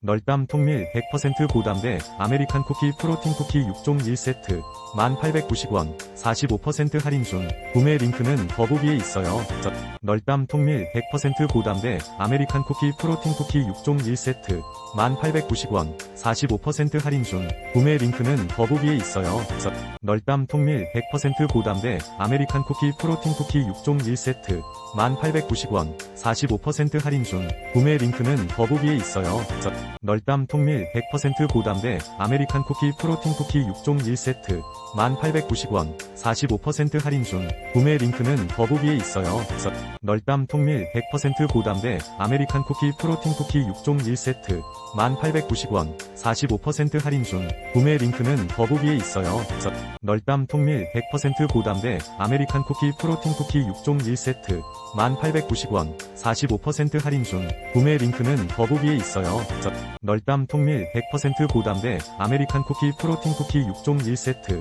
널담 통밀 100% 고담배 아메리칸 쿠키 프로틴 쿠키 6종 1세트 1890원 45% 할인 중 구매 링크는 더보기에 있어요. 저- 널담 통밀 100% 고담배 아메리칸 쿠키 프로틴 쿠키 6종 1세트 1890원 45% 할인 중 구매 링크는 더보기에 있어요. 저- 널담 통밀 100% 고담배 아메리칸 쿠키 프로틴 쿠키 6종 1세트 1890원 45% 할인 중 구매 링크는 더보기에 있어요. 저- 널담 통밀 100% 고담배 아메리칸 쿠키 프로틴 쿠키 6종 1세트 1890원 45% 할인 중 구매 링크는 더보기에 있어요. 저- 널담 통밀 100% 고담배 아메리칸 쿠키 프로틴 쿠키 6종 1세트 1890원 45% 할인 중 구매 링크는 더보기에 있어요. 저- 널담 통밀 100% 고담배 아메리칸 쿠키 프로틴 쿠키 6종 1세트 1890원 45% 할인 중 구매 링크는 더보기에 있어요. 저- 널담 통밀 100% 고담배 아메리칸 쿠키 프로틴 쿠키 6종 1세트